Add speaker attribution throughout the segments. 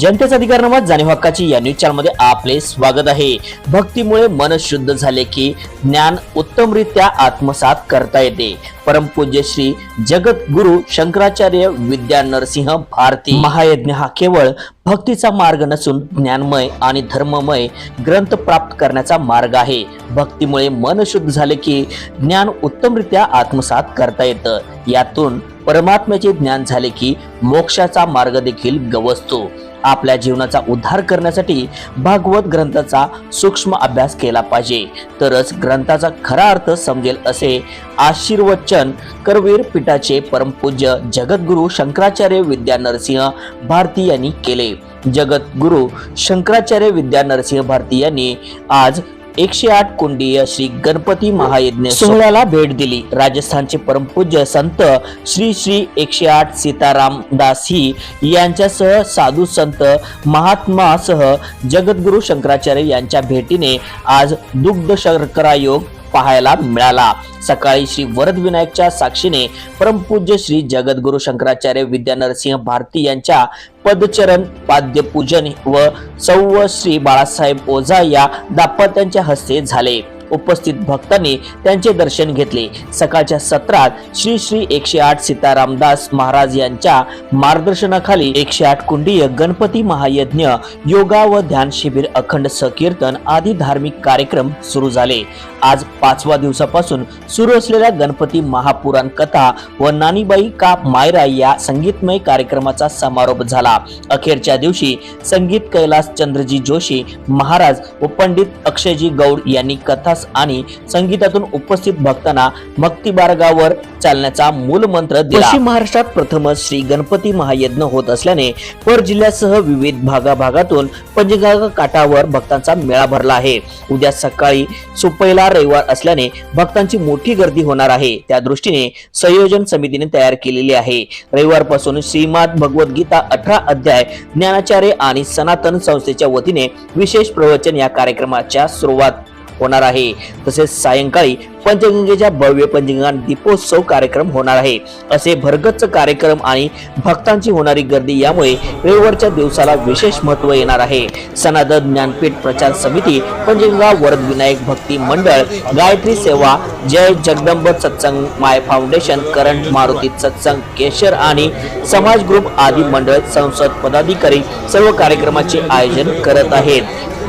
Speaker 1: जनतेचा अधिकार नवाज जाणीव हक्काची या न्यूज चॅनलमध्ये आपले स्वागत आहे. भक्तीमुळे मन शुद्ध झाले की ज्ञान उत्तमरित्या आत्मसात करता येते. परमपूज्य श्री जगद्गुरु शंकराचार्य विद्या नरसिंह भारती. महायज्ञ हा केवळ भक्तीचा मार्ग नसून ज्ञानमय आणि धर्ममय ग्रंथ प्राप्त करण्याचा मार्ग आहे. भक्तीमुळे मन शुद्ध झाले की ज्ञान उत्तमरित्या आत्मसात करता येतं. यातून परमात्म्याचे ज्ञान झाले की मोक्षाचा मार्ग देखील गवसतो. आपल्या जीवनाचा उद्धार करण्यासाठी भागवत ग्रंथाचा सूक्ष्म अभ्यास केला पाहिजे. तरच ग्रंथाचा खरा अर्थ समजेल असे आशीर्वचन करवीर पीठाचे परमपूज्य जगद्गुरु शंकराचार्य विद्या नरसिंह भारती यांनी केले. जगद्गुरु शंकराचार्य विद्या नरसिंह भारती यांनी आज एकशे आठ कुंडीय श्री गणपती महायज्ञ सोहळ्याला भेट दिली. राजस्थानचे परमपूज्य संत श्री श्री एकशे आठ सीताराम दासी यांच्यासह साधू संत महात्मासह जगद्गुरु शंकराचार्य यांच्या भेटीने आज दुग्ध शर्करा योग पाहायला मिळाला. सकाळी श्री वरद विनायकच्या साक्षीने परमपूज्य श्री जगद्गुरु शंकराचार्य विद्या नरसिंह भारती यांच्या पदचरण पाद्यपूजन व सौ श्री बाळासाहेब ओझा या दाम्पत्यांच्या हस्ते झाले. उपस्थित भक्तांनी त्यांचे दर्शन घेतले. सकाळच्या सत्रात श्री श्री एकशे आठ सीतारामदास महाराज यांच्या मार्गदर्शनाखाली एकशे आठ कुंडीय गणपती महायज्ञ योगा व ध्यान शिबिर अखंड सकीर्तन आदी धार्मिक कार्यक्रम सुरू झाले. आज पाचवा दिवसापासून सुरू असलेल्या गणपती महापुराण कथा व नानीबाई का मायरा या संगीतमय कार्यक्रमाचा समारोप झाला. अखेरच्या दिवशी संगीत कैलास चंद्रजी जोशी महाराज व पंडित अक्षयजी गौड यांनी कथा आणि संगीतातून उपस्थित भक्तांना भक्ती मार्गावर चालण्याचा मूल मंत्र दिला. महाराष्ट्रात प्रथमच श्री गणपती महायज्ञ होत असल्याने पर जिल्ह्यासह विविध भागाभागातून पंचगंगा काठावर भक्तांचा मेळा भरला आहे. उद्या सकाळी सुपैला रविवार असल्याने भक्तांची मोठी गर्दी होणार आहे. त्या दृष्टीने संयोजन समितीने तयार केलेली आहे. रविवारपासून श्रीमाद भगवद्गीता अठरा अध्याय ज्ञानाचार्य आणि सनातन संस्थेच्या वतीने विशेष प्रवचन या कार्यक्रमाच्या सुरुवात होणार आहे. तसेच सायंकाळी पंचगंगेच्या भव्य पंचगंगा दीपोत्सव कार्यक्रम होणार आहे. असे भरगच्च कार्यक्रम आणि भक्तांची होणारी गर्दी यामुळे रविवारच्या दिवसाला विशेष महत्त्व येणार आहे. सनातन ज्ञानपीठ प्रचार समिती पंचगंगा वरद विनायक भक्ती मंडळ गायत्री सेवा जय जगदंब सत्संग माय फाउंडेशन करंट मारुती सत्संग केशर आणि समाज ग्रुप आदी मंडळ संसद पदाधिकारी सर्व कार्यक्रमाचे आयोजन करत आहेत.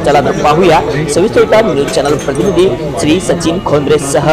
Speaker 1: चला तर पाहूया. सविस्तर न्यूज चॅनल प्रतिनिधी श्री सचिन खोंद्रे सह.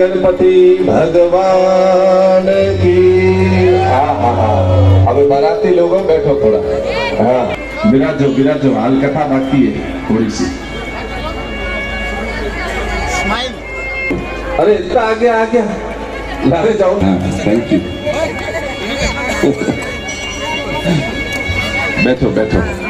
Speaker 2: गणपति भगवान की। हाँ हाँ हाँ। अब बाराती लोगों बैठो थोड़ा। हाँ।
Speaker 3: विराजो विराजो हाल कथा बाकी है थोड़ी सी।
Speaker 2: अरे इतना आगे आ गया लारे जाओ।
Speaker 3: हाँ थैंक यू बैठो बैठो।